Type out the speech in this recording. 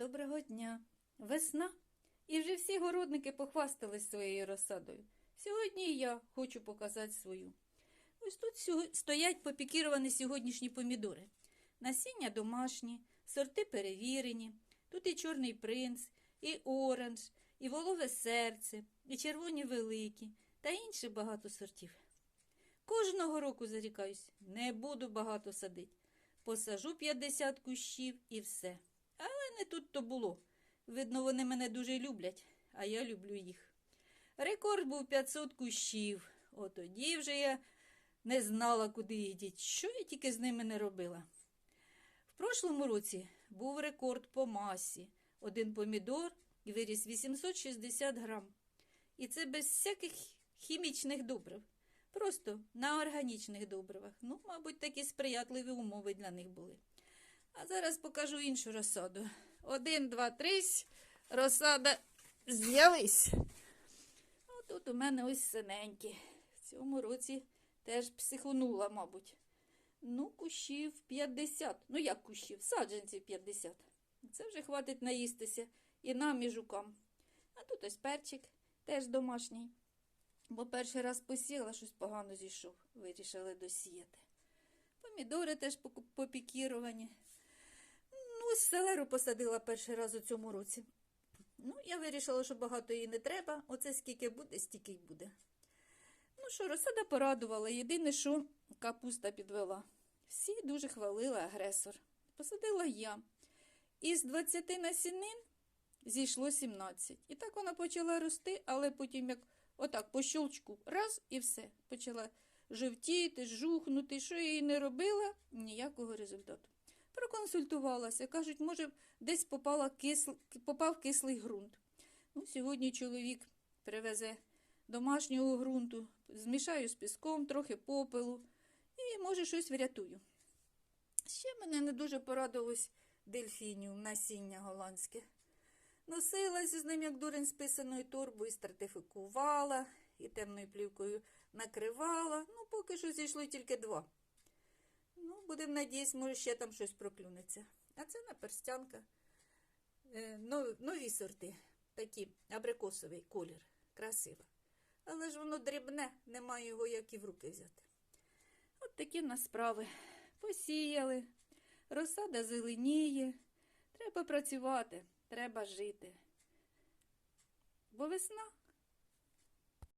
Доброго дня. Весна. І вже всі городники похвастались своєю розсадою. Сьогодні я хочу показати свою. Ось тут стоять попікіровані сьогоднішні помідори. Насіння домашні, сорти перевірені. Тут і чорний принц, і оранж, і волове серце, і червоні великі, та інші багато сортів. Кожного року зарікаюсь, не буду багато садити. Посажу 50 кущів і все. Але не тут то було. Видно, вони мене дуже люблять, а я люблю їх. Рекорд був 500 кущів. От тоді вже я не знала, куди їх діть. Що я тільки з ними не робила. В прошлому році був рекорд по масі. Один помідор і виріс 860 грам. І це без всяких хімічних добрив. Просто на органічних добривах. Ну, мабуть, такі сприятливі умови для них були. А зараз покажу іншу розсаду. Один, два, три. Розсада з'явись. А тут у мене ось синенькі. В цьому році теж психонула, мабуть. Ну, кущів 50. Ну, як кущів? Саджанців 50. Це вже хватить наїстися і нам, і жукам. А тут ось перчик, теж домашній. Бо перший раз посіяла, щось погано зійшов. Вирішили досіяти. Помідори теж попікіровані. Ось селеру посадила перший раз у цьому році. Ну, я вирішила, що багато її не треба. Оце скільки буде, стільки й буде. Ну що, розсада порадувала. Єдине, що капуста підвела. Всі дуже хвалили агресор. Посадила я. Із 20 насінин зійшло 17. І так вона почала рости, але потім як отак по щелчку раз і все. Почала жовтіти, жухнути. Що я їй не робила, ніякого результату. Проконсультувалася. Кажуть, може, десь попала кисл... попав кислий ґрунт. Ну, сьогодні чоловік привезе домашнього ґрунту, змішаю з піском, трохи попелу і, може, щось врятую. Ще мене не дуже порадилось дельфініум, насіння голландське. Носилася з ним, як дурень з писаною торбою, стратифікувала і темною плівкою накривала. Ну, поки що зійшло тільки два. Будемо надіятися, може, ще там щось проклюнеться. А це наперстянка. Е, нов- нові сорти, такі абрикосовий колір. Красиво. Але ж воно дрібне, немає його як і в руки взяти. От такі в нас справи. Посіяли, розсада зеленіє. Треба працювати, треба жити. Бо весна